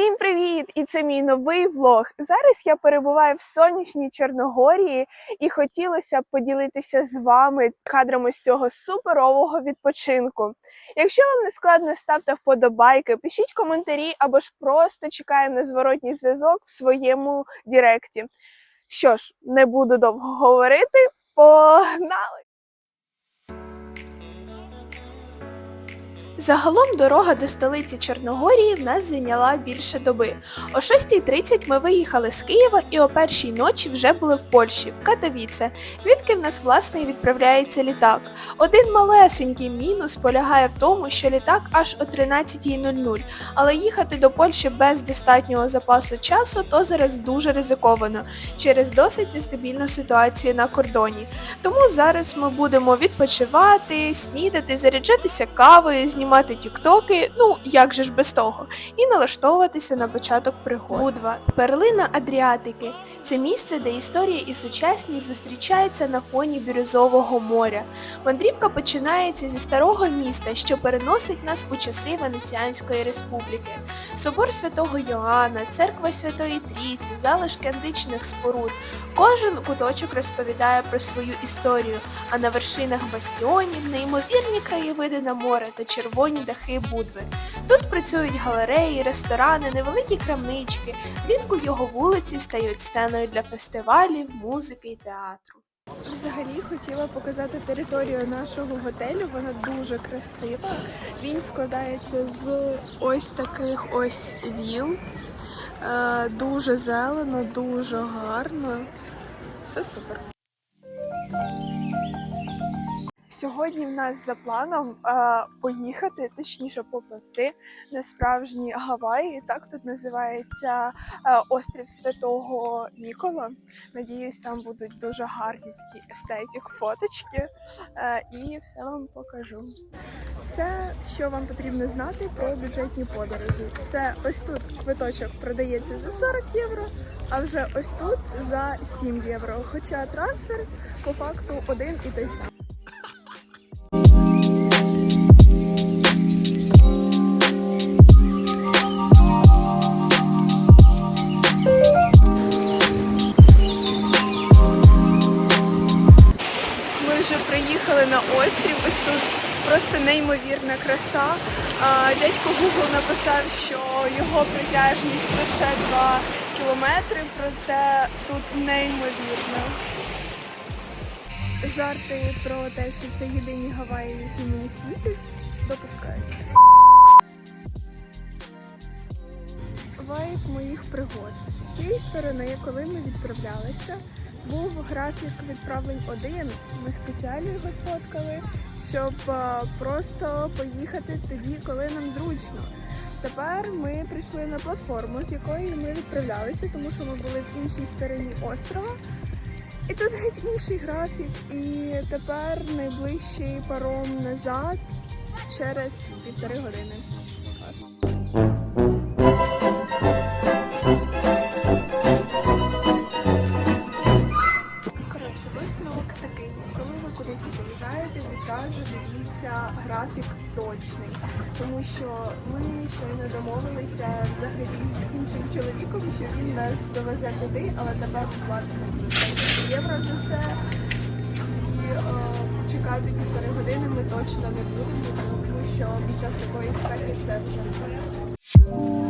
Всім привіт! І це мій новий влог. Зараз я перебуваю в сонячній Чорногорії і хотілося б поділитися з вами кадрами з цього суперового відпочинку. Якщо вам не складно, ставте вподобайки, пишіть коментарі або ж просто чекаємо на зворотній зв'язок в своєму Діректі. Що ж, не буду довго говорити. Погнали! Загалом дорога до столиці Чорногорії в нас зайняла більше доби. О 6.30 ми виїхали з Києва і о першій ночі вже були в Польщі, в Катовіце, звідки в нас власне і відправляється літак. Один малесенький мінус полягає в тому, що літак аж о 13.00, але їхати до Польщі без достатнього запасу часу то зараз дуже ризиковано через досить нестабільну ситуацію на кордоні. Тому зараз ми будемо відпочивати, снідати, заряджатися кавою, знімати тіктоки, ну як же ж без того, і налаштовуватися на початок пригод. Будва перлина Адріатики це місце, де історія і сучасність зустрічаються на фоні бірюзового моря. Мандрівка починається зі старого міста, що переносить нас у часи Венеціанської республіки. Собор святого Йоанна, церква Святої Трійці, залишки античних споруд. Кожен куточок розповідає про свою історію, а на вершинах бастіонів неймовірні краєвиди на море та червоні дахи Будви. Тут працюють галереї, ресторани, невеликі крамнички. Влітку його вулиці стають сценою для фестивалів, музики і театру. Взагалі хотіла показати територію нашого готелю. Вона дуже красива. Він складається з ось таких ось віл. Е, Дуже зелено, дуже гарно. Все супер. Сьогодні в нас за планом е, поїхати, точніше поплисти на справжні Гаваї. Так тут називається е, острів Святого Нікола. Надіюсь, там будуть дуже гарні такі естетик фоточки. Е, і все вам покажу. Все, що вам потрібно знати про бюджетні подорожі. Це ось тут квиточок продається за 40 євро, а вже ось тут за 7 євро. Хоча трансфер по факту один і той самий. Неймовірна краса. Дядько Google написав, що його притяжність лише 2 кілометри, проте тут неймовірно. Жарти про те, що це єдині Гаваї, які мені світять, допускають. Вайб моїх пригод. З тієї сторони, коли ми відправлялися, був графік відправлень один. Ми спеціально його сфоткали, щоб просто поїхати тоді, коли нам зручно. Тепер ми прийшли на платформу, з якої ми відправлялися, тому що ми були в іншій стороні острова. І тут геть інший графік. І тепер найближчий паром назад через півтори години. Євро за це. І о, чекати півтори години ми точно не будемо, тому що під час такої спеки це вже не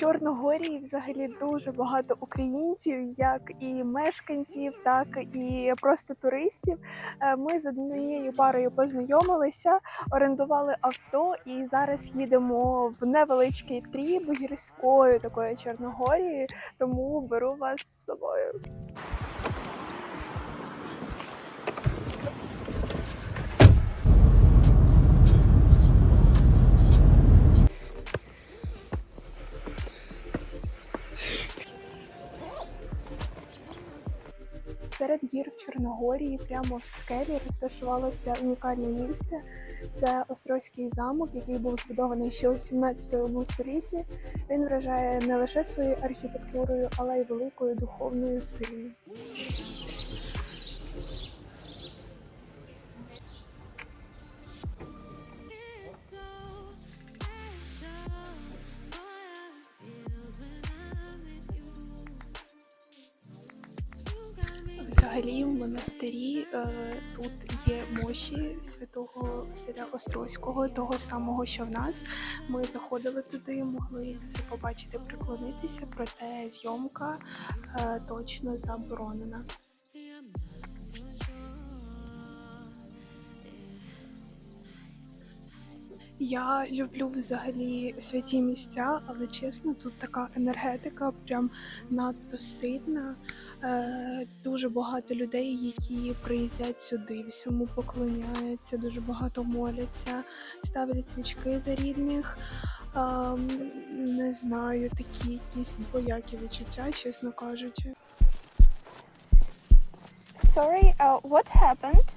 Чорногорії взагалі дуже багато українців, як і мешканців, так і просто туристів. Е, Ми з однією парою познайомилися, орендували авто і зараз їдемо в невеличкий тріб гірською такою Чорногорією, тому беру вас з собою. Серед гір в Чорногорії, прямо в скелі, розташувалося унікальне місце. Це Острозький замок, який був збудований ще у 17 столітті. Він вражає не лише своєю архітектурою, але й великою духовною силою. Монастирі е, тут є мощі святого Василя Острозького, того самого, що в нас. Ми заходили туди, могли це все побачити, приклонитися, проте зйомка е, точно заборонена. Я люблю взагалі святі місця, але чесно, тут така енергетика прям надто сильна. Е, дуже багато людей, які приїздять сюди, всьому поклоняються, дуже багато моляться, ставлять свічки за рідних. Ем, не знаю, такі якісь двоякі відчуття, чесно кажучи. Sorry, uh, what happened?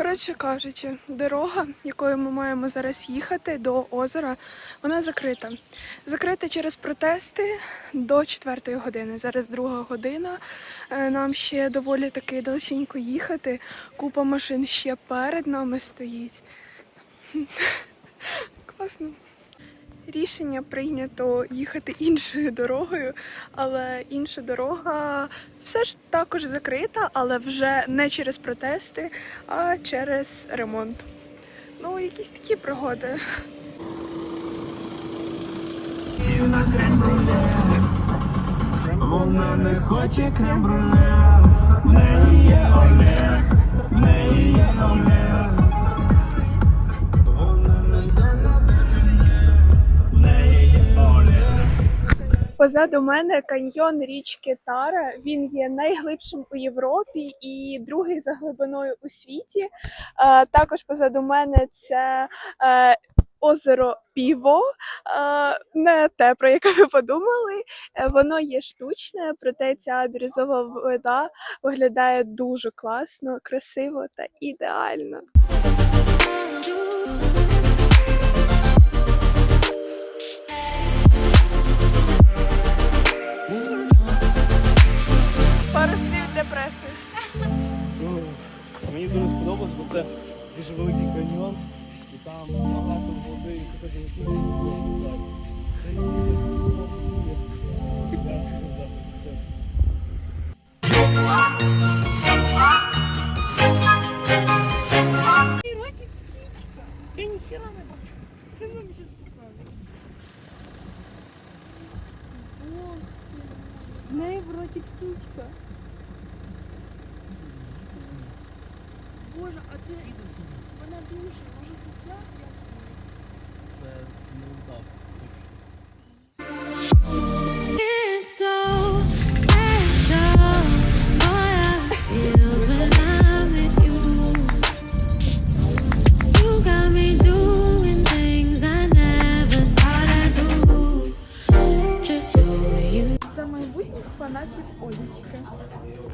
Коротше кажучи, дорога, якою ми маємо зараз їхати до озера, вона закрита. Закрита через протести до четвертої години. Зараз друга година. Е, Нам ще доволі таки далеченько їхати. Купа машин ще перед нами стоїть. Класно. Рішення прийнято їхати іншою дорогою, але інша дорога все ж також закрита, але вже не через протести, а через ремонт. Ну, якісь такі пригоди. Вона не хоче крем-брюле, в неї є Олег, в неї є Олег. Позаду мене каньйон річки Тара. Він є найглибшим у Європі і другий за глибиною у світі. Також позаду мене це е, озеро Піво, не те, про яке ви подумали. Е, воно є штучне, проте ця бірюзова вода виглядає дуже класно, красиво та ідеально. Там багато води, і це дуже сюди. Хай їде. Я ніхіра не бачу. Це нам щас покаже. За майбутніх фанатів Олічки.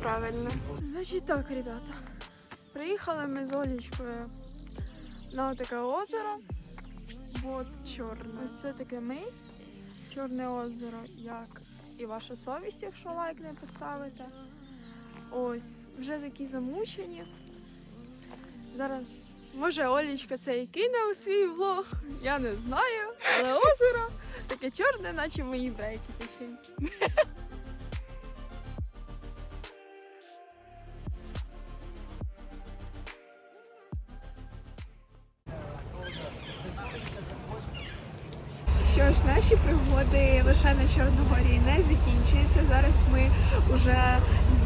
Правильно. Значить так, ребята. Приїхали ми з Олічкою на таке озеро. От чорне. Ось це таке ми. Чорне озеро, як і ваша совість, якщо лайк не поставите. Ось, вже такі замучені. Зараз, може, Олічка це і кине у свій влог, я не знаю, але озеро таке чорне, наче мої брейки наші пригоди лише на Чорногорії не закінчуються. Зараз ми вже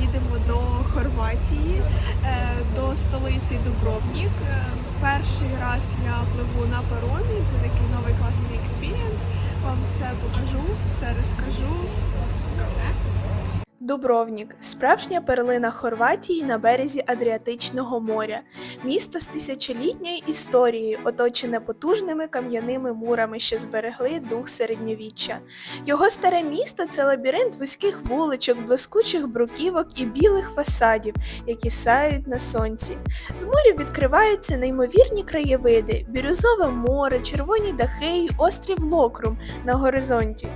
їдемо до Хорватії, е, до столиці Дубровнік. Е, Перший раз я пливу на паромі. Це такий новий класний експірієнс. Вам все покажу, все розкажу. Дубровнік справжня перлина Хорватії на березі Адріатичного моря. Місто з тисячолітньою історією, оточене потужними кам'яними мурами, що зберегли дух середньовіччя. Його старе місто це лабіринт вузьких вуличок, блискучих бруківок і білих фасадів, які сяють на сонці. З моря відкриваються неймовірні краєвиди, бірюзове море, червоні дахи й острів Локрум на горизонті.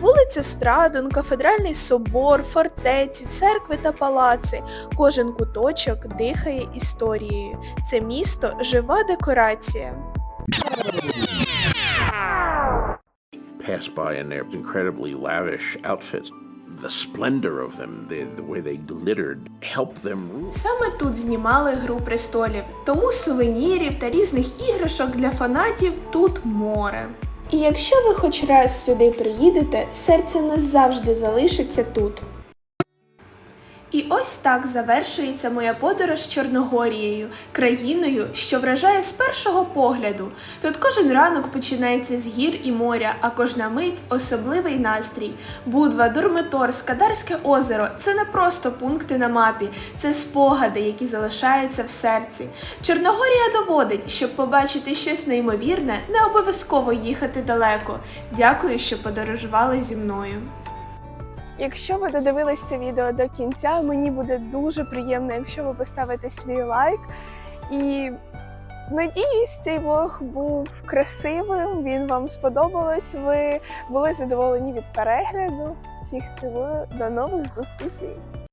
Вулиця Страдон, кафедральний собор, фортеці, церкви та палаци. Кожен куточок дихає історією. Це місто жива декорація. pass by in their incredibly lavish outfits. the splendor of them, the, the way they glittered, helped them rule. Саме тут знімали Гру престолів, тому сувенірів та різних іграшок для фанатів тут море. І якщо ви хоч раз сюди приїдете, серце назавжди залишиться тут. І ось так завершується моя подорож Чорногорією, країною, що вражає з першого погляду. Тут кожен ранок починається з гір і моря, а кожна мить особливий настрій. Будва, Дурметор, Скадарське озеро це не просто пункти на мапі, це спогади, які залишаються в серці. Чорногорія доводить, щоб побачити щось неймовірне, не обов'язково їхати далеко. Дякую, що подорожували зі мною. Якщо ви додивились це відео до кінця, мені буде дуже приємно, якщо ви поставите свій лайк. І надіюсь, цей влог був красивим, він вам сподобалось. Ви були задоволені від перегляду. Всіх цілую, до нових зустрічей!